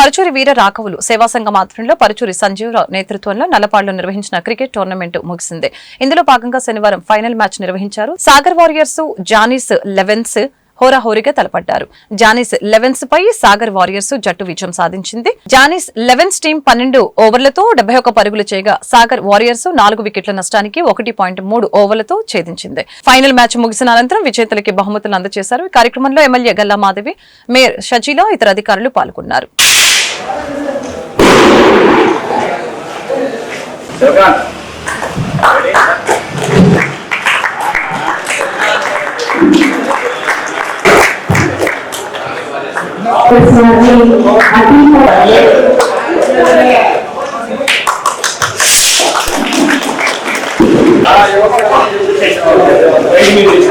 పరుచూరి వీర రాఘవులు సేవా సంఘం ఆధ్వర్యంలో పరుచూరి సంజీవరావు నేతృత్వంలో నల్లపాడులో నిర్వహించిన క్రికెట్ టోర్నమెంట్ ముగిసింది. ఇందులో భాగంగా శనివారం ఫైనల్ మ్యాచ్ నిర్వహించారు. సాగర్ వారియర్స్ జానీస్ లెవెన్స్ హోరాహోరీగా తలపడ్డారు. జానీస్ లెవెన్స్ పై సాగర్ వారియర్స్ జట్టు విజయం సాధించింది. జానీస్ లెవెన్స్ టీం పన్నెండు ఓవర్లతో డెబ్బై ఒక్క పరుగులు చేయగా సాగర్ వారియర్స్ నాలుగు వికెట్ల నష్టానికి ఒకటి పాయింట్ మూడు ఓవర్లతో ఛేదించింది. ఫైనల్ మ్యాచ్ ముగిసిన అనంతరం విజేతలకి బహుమతులు అందజేశారు. ఈ కార్యక్రమంలో ఎమ్మెల్యే గల్లా మాధవి మేయర్ షజీలా ఇతర అధికారులు పాల్గొన్నారు. Serkan. Personally, I think that Wait a minute.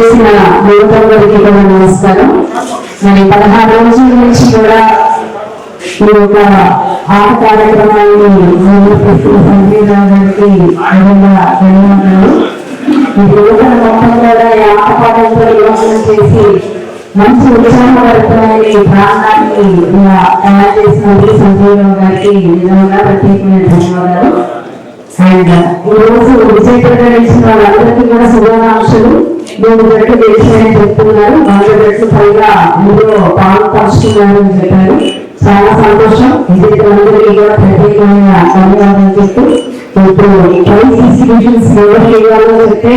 చేసిన నమస్కారం. మరి పదహారు రోజుల నుంచి కూడా ఈ యొక్క ఆట కార్యక్రమాన్ని నిర్వహిస్తున్న సంజయ్ ధన్యవాదాలు ఈ యువతను మొత్తం కూడా ఈ ఆట పాటలతో నిమగ్నం చేసి మంచి ఉత్సాహపడుతున్న ప్రాంతాన్ని తయారు చేసినందుకు సంజయ్ గారికి నిజంగా ప్రత్యేకమైన ధన్యవాదాలు. అండ్ ఈ రోజు విజయపేట వాళ్ళందరికీ కూడా శుభాకాంక్షలు. మూడు గంటలు గెలిచాయని చెప్తున్నారు. నాలుగు గంటలు పైగా ఇందులో పాలు పంచుతున్నారు అని చెప్పారు. చాలా సంతోషం. విజేతలందరికీ కూడా ప్రత్యేకమైన ధన్యవాదాలు చెప్తూ ఇప్పుడు ప్రైజ్ డిస్ట్రిబ్యూషన్స్ ఎవరికి ఇవ్వాలో చెప్తే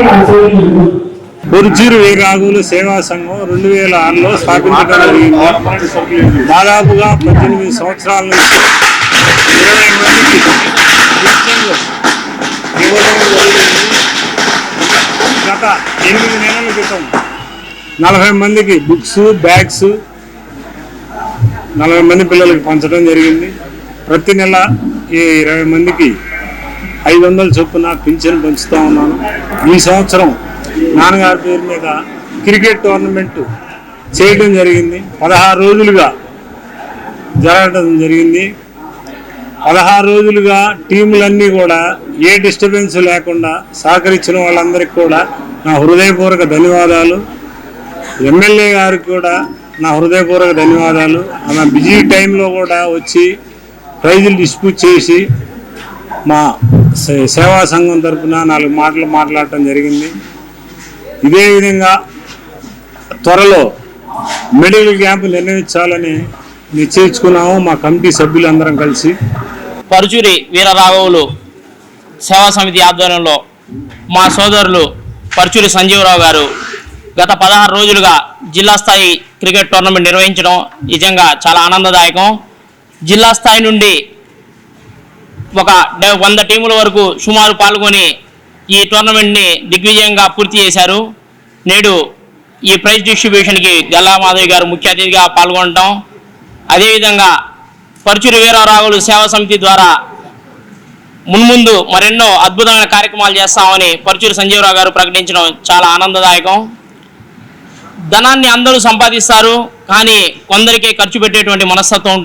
వీరాగులు సేవా సంఘం రెండు వేల ఆరులో స్థాపించడం జరిగింది. దాదాపుగా పద్దెనిమిది సంవత్సరాల నుంచి ఇరవై మందికి ఇవ్వడం జరిగింది. గత ఎనిమిది నెలల క్రితం నలభై మందికి బుక్స్ బ్యాగ్స్ నలభై మంది పిల్లలకి పంచడం జరిగింది. ప్రతి నెల ఈ ఇరవై మందికి ఐదు వందల చొప్పున పింఛన్ పంచుతూ ఉన్నాను. ఈ సంవత్సరం నాన్నగారి పేరు మీద క్రికెట్ టోర్నమెంట్ చేయడం జరిగింది. పదహారు రోజులుగా జరగడం జరిగింది. పదహారు రోజులుగా టీములన్నీ కూడా ఏ డిస్టర్బెన్స్ లేకుండా సహకరించిన వాళ్ళందరికీ కూడా నా హృదయపూర్వక ధన్యవాదాలు. ఎమ్మెల్యే గారికి కూడా నా హృదయపూర్వక ధన్యవాదాలు. ఆమె బిజీ టైంలో కూడా వచ్చి ప్రైజులు డిస్ప్యూట్ చేసి మా సేవా సంఘం తరఫున నాలుగు మాటలు మాట్లాడటం జరిగింది. ఇదే విధంగా త్వరలో మెడికల్ క్యాంపు నిర్ణయించాలని నిశ్చయించుకున్నాము. మా కమిటీ సభ్యులందరం కలిసి. పరుచూరి వీరరాఘవులు సేవా సమితి ఆధ్వర్యంలో మా సోదరులు పరుచూరి సంజీవరావు గారు గత పదహారు రోజులుగా జిల్లా స్థాయి క్రికెట్ టోర్నమెంట్ నిర్వహించడం నిజంగా చాలా ఆనందదాయకం. జిల్లా స్థాయి నుండి ఒక వంద టీముల వరకు సుమారు పాల్గొని ఈ టోర్నమెంట్ని దిగ్విజయంగా పూర్తి చేశారు. నేడు ఈ ప్రైజ్ డిస్ట్రిబ్యూషన్కి గల్లా మాధవి గారు ముఖ్య అతిథిగా పాల్గొనడం. అదేవిధంగా పరుచురు వీరరావులు సేవా సమితి ద్వారా మున్ముందు మరెన్నో అద్భుతమైన కార్యక్రమాలు చేస్తామని పరుచూరి సంజీవరావు గారు ప్రకటించడం చాలా ఆనందదాయకం. ధనాన్ని అందరూ సంపాదిస్తారు కానీ కొందరికే ఖర్చు పెట్టేటువంటి మనస్తత్వం